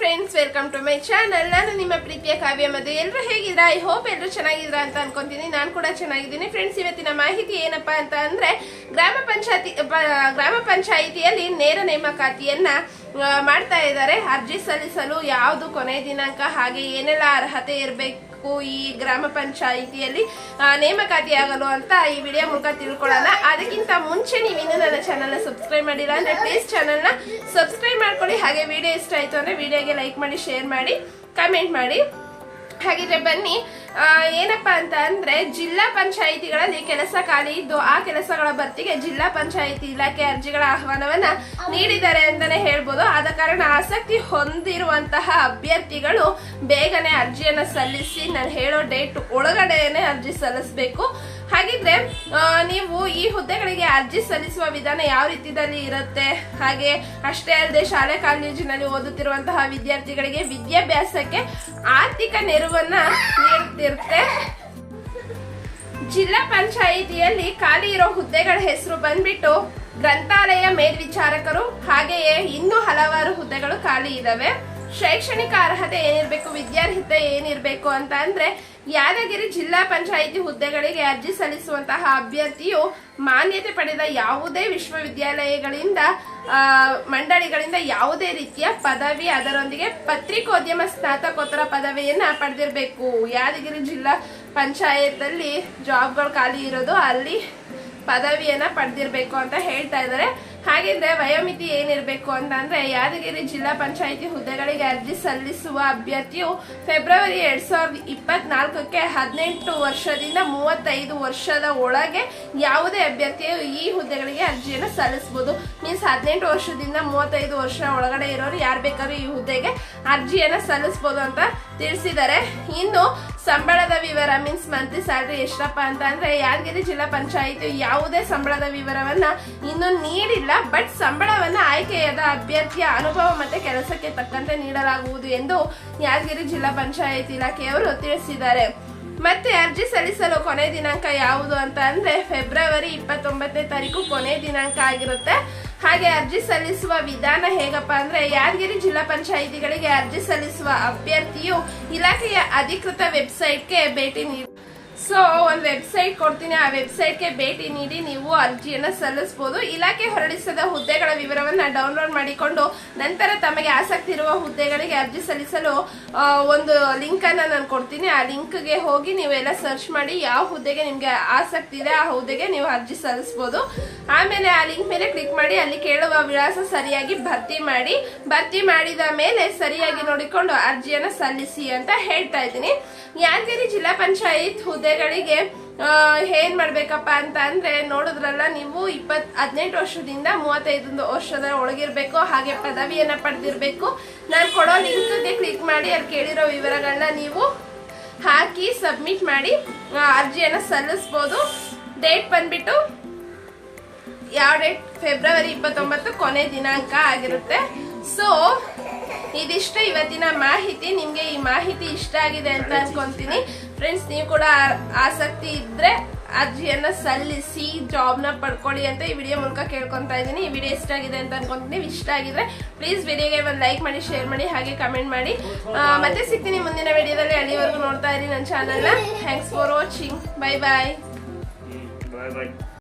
Friends welcome to my channel ನಾನು ನಿಮ್ಮ ಪ್ರೀತಿಯ ಕಾವ್ಯ ಮದುವೆ ಎಲ್ಲರೂ ಹೇಗಿದ್ರಾ ಐ ಹೋಪ್ ಎಲ್ಲರೂ ಚೆನ್ನಾಗಿದ್ರ ಅಂತ ಅನ್ಕೊಂತೀನಿ. ನಾನು ಕೂಡ ಚೆನ್ನಾಗಿದ್ದೀನಿ. ಫ್ರೆಂಡ್ಸ್ ಇವತ್ತಿನ ಮಾಹಿತಿ ಏನಪ್ಪಾ ಅಂತ ಅಂದ್ರೆ, ಗ್ರಾಮ ಪಂಚಾಯತಿ ಗ್ರಾಮ ಪಂಚಾಯಿತಿಯಲ್ಲಿ ನೇರ ನೇಮಕಾತಿಯನ್ನ ಮಾಡ್ತಾ ಇದ್ದಾರೆ. ಅರ್ಜಿ ಸಲ್ಲಿಸಲು ಯಾವುದು ಕೊನೆ ದಿನಾಂಕ, ಹಾಗೆ ಏನೆಲ್ಲ ಅರ್ಹತೆ ಇರಬೇಕು ಈ ಗ್ರಾಮ ಪಂಚಾಯಿತಿಯಲ್ಲಿ ನೇಮಕಾತಿ ಆಗಲು ಅಂತ ಈ ವಿಡಿಯೋ ಮೂಲಕ ತಿಳ್ಕೊಳ್ಳೋಣ. ಅದಕ್ಕಿಂತ ಮುಂಚೆ ನೀವು ಇನ್ನೂ ನನ್ನ ಚಾನಲ್ನ ಸಬ್ಸ್ಕ್ರೈಬ್ ಮಾಡಿಲ್ಲ ಅಂದರೆ ಪ್ಲೀಸ್ ಚಾನಲ್ನ ಸಬ್ಸ್ಕ್ರೈಬ್ ಮಾಡ್ಕೊಳ್ಳಿ. ಹಾಗೆ ವಿಡಿಯೋ ಇಷ್ಟ ಆಯಿತು ಅಂದರೆ ವಿಡಿಯೋಗೆ ಲೈಕ್ ಮಾಡಿ ಶೇರ್ ಮಾಡಿ ಕಮೆಂಟ್ ಮಾಡಿ. ಹಾಗಿದ್ರೆ ಬನ್ನಿ. ಏನಪ್ಪ ಅಂತ ಅಂದ್ರೆ ಜಿಲ್ಲಾ ಪಂಚಾಯಿತಿಗಳಲ್ಲಿ ಕೆಲಸ ಖಾಲಿ ಇದ್ದು ಆ ಕೆಲಸಗಳ ಭರ್ತಿಗೆ ಜಿಲ್ಲಾ ಪಂಚಾಯಿತಿ ಇಲಾಖೆ ಅರ್ಜಿಗಳ ಆಹ್ವಾನವನ್ನ ನೀಡಿದ್ದಾರೆ ಅಂತಾನೆ ಹೇಳ್ಬೋದು. ಆದ ಕಾರಣ ಆಸಕ್ತಿ ಹೊಂದಿರುವಂತಹ ಅಭ್ಯರ್ಥಿಗಳು ಬೇಗನೆ ಅರ್ಜಿಯನ್ನ ಸಲ್ಲಿಸಿ ನಾನು ಹೇಳೋ ಡೇಟ್ ಒಳಗಡೆನೆ ಅರ್ಜಿ ಸಲ್ಲಿಸಬೇಕು. ಹಾಗಿದ್ರೆ ನೀವು ಈ ಹುದ್ದೆಗಳಿಗೆ ಅರ್ಜಿ ಸಲ್ಲಿಸುವ ವಿಧಾನ ಯಾವ ರೀತಿಯಲ್ಲಿ ಇರುತ್ತೆ? ಹಾಗೆ ಅಷ್ಟೇ ಅಲ್ಲದೆ ಶಾಲೆ ಕಾಲೇಜಿನಲ್ಲಿ ಓದುತ್ತಿರುವಂತಹ ವಿದ್ಯಾರ್ಥಿಗಳಿಗೆ ವಿದ್ಯಾಭ್ಯಾಸಕ್ಕೆ ಆರ್ಥಿಕ ನೆರವನ್ನ ನೀಡುತ್ತಿರುತ್ತೆ ಜಿಲ್ಲಾ ಪಂಚಾಯಿತಿಯಲ್ಲಿ ಖಾಲಿ ಇರೋ ಹುದ್ದೆಗಳ ಹೆಸರು ಬಂದ್ಬಿಟ್ಟು ಗ್ರಂಥಾಲಯ ಮೇಲ್ವಿಚಾರಕರು, ಹಾಗೆಯೇ ಇನ್ನೂ ಹಲವಾರು ಹುದ್ದೆಗಳು ಖಾಲಿ ಇದಾವೆ. ಶೈಕ್ಷಣಿಕ ಅರ್ಹತೆ ಏನಿರಬೇಕು, ವಿದ್ಯಾರ್ಹತೆ ಏನಿರಬೇಕು ಅಂತ ಅಂದ್ರೆ ಯಾದಗಿರಿ ಜಿಲ್ಲಾ ಪಂಚಾಯಿತಿ ಹುದ್ದೆಗಳಿಗೆ ಅರ್ಜಿ ಸಲ್ಲಿಸುವಂತಹ ಅಭ್ಯರ್ಥಿಯು ಮಾನ್ಯತೆ ಪಡೆದ ಯಾವುದೇ ವಿಶ್ವವಿದ್ಯಾಲಯಗಳಿಂದ ಮಂಡಳಿಗಳಿಂದ ಯಾವುದೇ ರೀತಿಯ ಪದವಿ, ಅದರೊಂದಿಗೆ ಪತ್ರಿಕೋದ್ಯಮ ಸ್ನಾತಕೋತ್ತರ ಪದವಿಯನ್ನ ಪಡೆದಿರಬೇಕು. ಯಾದಗಿರಿ ಜಿಲ್ಲಾ ಪಂಚಾಯತ್ ಜಾಬ್ಗಳು ಖಾಲಿ ಇರೋದು ಅಲ್ಲಿ ಪದವಿಯನ್ನ ಪಡೆದಿರಬೇಕು ಅಂತ ಹೇಳ್ತಾ ಇದ್ದಾರೆ. ಹಾಗಿದ್ರೆ ವಯೋಮಿತಿ ಏನಿರಬೇಕು ಅಂತ ಅಂದ್ರೆ ಯಾದಗಿರಿ ಜಿಲ್ಲಾ ಪಂಚಾಯಿತಿ ಹುದ್ದೆಗಳಿಗೆ ಅರ್ಜಿ ಸಲ್ಲಿಸುವ ಅಭ್ಯರ್ಥಿಯು ಫೆಬ್ರವರಿ ಎರಡ್ ಸಾವಿರದ ಇಪ್ಪತ್ನಾಲ್ಕಕ್ಕೆ ಹದಿನೆಂಟು ವರ್ಷದಿಂದ ಮೂವತ್ತೈದು ವರ್ಷದ ಒಳಗೆ ಯಾವುದೇ ಅಭ್ಯರ್ಥಿಯು ಈ ಹುದ್ದೆಗಳಿಗೆ ಅರ್ಜಿಯನ್ನು ಸಲ್ಲಿಸಬಹುದು. ಮೀನ್ಸ್ ಹದಿನೆಂಟು ವರ್ಷದಿಂದ ಮೂವತ್ತೈದು ವರ್ಷ ಒಳಗಡೆ ಇರೋರು ಯಾರು ಬೇಕಾದ್ರೂ ಈ ಹುದ್ದೆಗೆ ಅರ್ಜಿಯನ್ನು ಸಲ್ಲಿಸಬಹುದು ಅಂತ ತಿಳಿಸಿದ್ದಾರೆ. ಇನ್ನು ಸಂಬಳದ ವಿವರ ಮೀನ್ಸ್ ಮಂತ್ಲಿ ಸ್ಯಾಲ್ರಿ ಎಷ್ಟಪ್ಪ ಅಂತ ಅಂದ್ರೆ ಯಾದಗಿರಿ ಜಿಲ್ಲಾ ಪಂಚಾಯಿತಿ ಯಾವುದೇ ಸಂಬಳದ ವಿವರವನ್ನ ಇನ್ನು ನೀಡಿಲ್ಲ ಬಟ್ ಸಂಬಳವನ್ನ ಆಯ್ಕೆಯಾದ ಅಭ್ಯರ್ಥಿಯ ಅನುಭವ ಮತ್ತೆ ಕೆಲಸಕ್ಕೆ ತಕ್ಕಂತೆ ನೀಡಲಾಗುವುದು ಎಂದು ಯಾದಗಿರಿ ಜಿಲ್ಲಾ ಪಂಚಾಯಿತಿ ಇಲಾಖೆಯವರು ತಿಳಿಸಿದ್ದಾರೆ. ಮತ್ತೆ ಅರ್ಜಿ ಸಲ್ಲಿಸಲು ಕೊನೆ ದಿನಾಂಕ ಯಾವುದು ಅಂತ ಅಂದ್ರೆ ಫೆಬ್ರವರಿ ಇಪ್ಪತ್ತೊಂಬತ್ತನೇ ತಾರೀಕು ಕೊನೆ ದಿನಾಂಕ ಆಗಿರುತ್ತೆ. ಹಾಗೆ ಅರ್ಜಿ ಸಲ್ಲಿಸುವ ವಿಧಾನ ಹೇಗಪ್ಪ ಅಂದ್ರೆ ಯಾದಗಿರಿ ಜಿಲ್ಲಾ ಪಂಚಾಯಿತಿಗಳಿಗೆ ಅರ್ಜಿ ಸಲ್ಲಿಸುವ ಅಭ್ಯರ್ಥಿಯು ಇಲಾಖೆಯ ಅಧಿಕೃತ ವೆಬ್ಸೈಟ್ಗೆ ಭೇಟಿ ನೀಡಿ ಸೊ ಒಂದು ವೆಬ್ಸೈಟ್ ಕೊಡ್ತೀನಿ. ಆ ವೆಬ್ಸೈಟ್ಗೆ ಭೇಟಿ ನೀಡಿ ನೀವು ಅರ್ಜಿಯನ್ನು ಸಲ್ಲಿಸಬಹುದು ಇಲಾಖೆ ಹೊರಡಿಸಿದ ಹುದ್ದೆಗಳ ವಿವರವನ್ನ ಡೌನ್ಲೋಡ್ ಮಾಡಿಕೊಂಡು ನಂತರ ತಮಗೆ ಆಸಕ್ತಿ ಇರುವ ಹುದ್ದೆಗಳಿಗೆ ಅರ್ಜಿ ಸಲ್ಲಿಸಲು ಒಂದು ಲಿಂಕ್ ಅನ್ನ ನಾನು ಕೊಡ್ತೀನಿ. ಆ ಲಿಂಕ್ಗೆ ಹೋಗಿ ನೀವೆಲ್ಲ ಸರ್ಚ್ ಮಾಡಿ ಯಾವ ಹುದ್ದೆಗೆ ನಿಮಗೆ ಆಸಕ್ತಿ ಇದೆ, ಆ ಹುದ್ದೆಗೆ ನೀವು ಅರ್ಜಿ ಸಲ್ಲಿಸಬಹುದು ಆಮೇಲೆ ಆ ಲಿಂಕ್ ಮೇಲೆ ಕ್ಲಿಕ್ ಮಾಡಿ, ಅಲ್ಲಿ ಕೇಳುವ ವಿಳಾಸ ಸರಿಯಾಗಿ ಭರ್ತಿ ಮಾಡಿ. ಭರ್ತಿ ಮಾಡಿದ ಮೇಲೆ ಸರಿಯಾಗಿ ನೋಡಿಕೊಂಡು ಅರ್ಜಿಯನ್ನು ಸಲ್ಲಿಸಿ ಅಂತ ಹೇಳ್ತಾ ಇದ್ದೀನಿ. ಯಾದಗಿರಿ ಜಿಲ್ಲಾ ಪಂಚಾಯತ್ ಹುದ್ದೆಗಳಿಗೆ ಆ, ಏನ್ ಮಾಡ್ಬೇಕಪ್ಪ ಅಂತ ಅಂದ್ರೆ ನೋಡಿದ್ರಲ್ಲ ನೀವು ಇಪ್ಪತ್ ಹದಿನೆಂಟು ವರ್ಷದಿಂದ ಮೂವತ್ತೈದು ವರ್ಷದ ಒಳಗಿರ್ಬೇಕು ಹಾಗೆ ಪದವಿಯನ್ನ ಪಡೆದಿರ್ಬೇಕು. ನಾನು ಕೊಡೋ ಲಿಂಕ್ಗೆ ಕ್ಲಿಕ್ ಮಾಡಿ ಅಲ್ಲಿ ಕೇಳಿರೋ ವಿವರಗಳನ್ನ ನೀವು ಹಾಕಿ ಸಬ್ಮಿಟ್ ಮಾಡಿ ಅರ್ಜಿಯನ್ನ ಸಲ್ಲಿಸ್ಬೋದು. ಡೇಟ್ ಬಂದ್ಬಿಟ್ಟು ಯಾವ ಡೇಟ್? ಫೆಬ್ರವರಿ ಇಪ್ಪತ್ತೊಂಬತ್ತು ಕೊನೆ ದಿನಾಂಕ ಆಗಿರುತ್ತೆ. ಸೊ ಇದಿಷ್ಟು ಇವತ್ತಿನ ಮಾಹಿತಿ. ನಿಮಗೆ ಈ ಮಾಹಿತಿ ಇಷ್ಟ ಆಗಿದೆ ಅಂತ ಅನ್ಕೊಂತೀನಿ. ಫ್ರೆಂಡ್ಸ್ ನೀವು ಕೂಡ ಆಸಕ್ತಿ ಇದ್ರೆ ಅರ್ಜಿಯನ್ನು ಸಲ್ಲಿಸಿ ಜಾಬ್ನ ಪಡ್ಕೊಳ್ಳಿ ಅಂತ ಈ ವಿಡಿಯೋ ಮೂಲಕ ಕೇಳ್ಕೊತಾ ಇದ್ದೀನಿ. ಈ ವಿಡಿಯೋ ಇಷ್ಟ ಆಗಿದೆ ಅಂತ ಅನ್ಕೊಂತೀನಿ. ಇಷ್ಟ ಆಗಿದ್ರೆ ಪ್ಲೀಸ್ ವಿಡಿಯೋಗೆ ಒಂದು ಲೈಕ್ ಮಾಡಿ ಶೇರ್ ಮಾಡಿ, ಹಾಗೆ ಕಮೆಂಟ್ ಮಾಡಿ. ಮತ್ತೆ ಸಿಗ್ತೀನಿ ಮುಂದಿನ ವಿಡಿಯೋದಲ್ಲಿ ಅಲ್ಲಿವರೆಗೂ ನೋಡ್ತಾ ಇರಿ ನನ್ನ ಚಾನಲ್ನ thanks for watching bye bye.